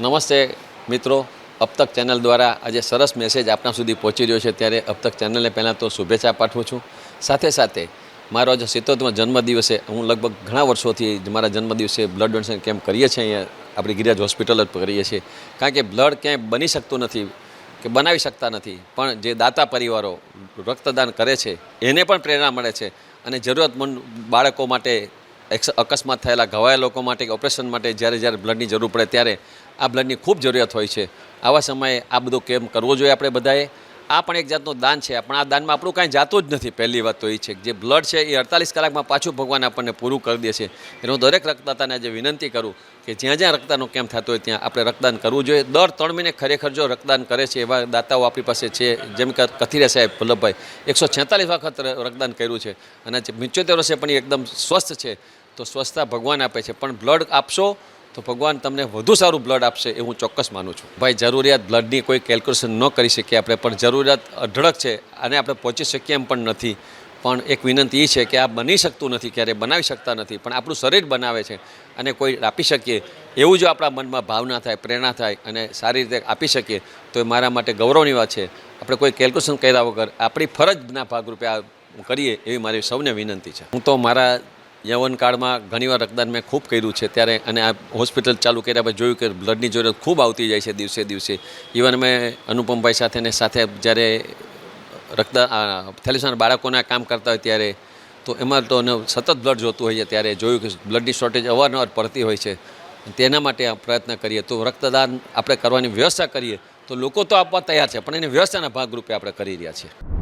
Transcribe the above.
નમસ્તે મિત્રો. અબતક ચેનલ દ્વારા આજે સરસ મેસેજ આપના સુધી પહોંચી રહ્યો છે. ત્યારે અબતક ચેનલને પહેલાં તો શુભેચ્છા પાઠવું છું. સાથે સાથે મારો આજે સિત્તોતેરમો જન્મદિવસે હું લગભગ ઘણા વર્ષોથી જ મારા જન્મદિવસે બ્લડ ડોનેશન કેમ્પ કરીએ છીએ. અહીંયા આપણી ગિરિરાજ હોસ્પિટલ જ કરીએ છીએ. કારણ કે બ્લડ ક્યાંય બની શકતું નથી કે બનાવી શકતા નથી. પણ જે દાતા પરિવારો રક્તદાન કરે છે, એને પણ પ્રેરણા મળે છે. અને જરૂરતમંદ બાળકો માટે અકસ્માત થયેલા ઘવાયેલા લોકો માટે કે ઓપરેશન માટે જ્યારે જ્યારે બ્લડની જરૂર પડે ત્યારે આ બ્લડની ખૂબ જરૂરિયાત હોય છે. આવા સમયે આ બધું કેમ્પ કરવો જોઈએ આપણે બધાએ? આ પણ એક જાતનું દાન છે. પણ આ દાનમાં આપણું કાંઈ જાતું જ નથી. પહેલી વાત તો એ છે જે બ્લડ છે એ અડતાલીસ કલાકમાં પાછું ભગવાન આપણને પૂરું કરી દે છે. એટલે દરેક રક્તદાતાને આજે વિનંતી કરું કે જ્યાં જ્યાં રક્તદાનનો કેમ્પ થતો હોય ત્યાં આપણે રક્તદાન કરવું જોઈએ. દર ત્રણ મહિને ખરેખર જો રક્તદાન કરે છે એવા દાતાઓ આપણી પાસે છે. જેમ કે કથિરે સાહેબ, વલ્લભભાઈ, એકસો છેતાલીસ વખત રક્તદાન કર્યું છે. અને પંચોતેર વર્ષે પણ એકદમ સ્વસ્થ છે. તો સ્વસ્થતા ભગવાન આપે છે. પણ બ્લડ આપશો તો ભગવાન તમને વધુ સારું બ્લડ આપશે એ હું ચોક્કસ માનું છું. ભાઈ, જરૂરિયાત બ્લડની કોઈ કેલ્ક્યુલેશન ન કરી શકીએ આપણે, પણ જરૂરિયાત અઢળક છે અને આપણે પહોંચી શકીએ એમ પણ નથી. પણ એક વિનંતી એ છે કે આ બની શકતું નથી, ક્યારે બનાવી શકતા નથી, પણ આપણું શરીર બનાવે છે અને કોઈ આપી શકીએ, એવું જો આપણા મનમાં ભાવના થાય, પ્રેરણા થાય અને સારી રીતે આપી શકીએ, તો એ મારા માટે ગૌરવની વાત છે. આપણે કોઈ કેલ્ક્યુલેશન કર્યા વગર આપણી ફરજના ભાગરૂપે આ કરીએ એવી મારી સૌને વિનંતી છે. હું તો મારા યૌવનકાળમાં ઘણીવાર રક્તદાન મેં ખૂબ કર્યું છે. ત્યારે અને આ હોસ્પિટલ ચાલુ કર્યા પછી જોયું કે બ્લડની જરૂરત ખૂબ આવતી જાય છે દિવસે દિવસે. ઇવન મેં અનુપમભાઈ સાથે ને સાથે જ્યારે રક્તદાન થેલેસાના બાળકોના કામ કરતા હોય ત્યારે તો એમાં તો સતત બ્લડ જોતું હોય છે ત્યારે જોયું કે બ્લડની શોર્ટેજ અવારનવાર પડતી હોય છે. તેના માટે પ્રયત્ન કરીએ. તો રક્તદાન આપણે કરવાની વ્યવસ્થા કરીએ. તો લોકો તો આપવા તૈયાર છે, પણ એની વ્યવસ્થાના ભાગરૂપે આપણે કરી રહ્યા છીએ.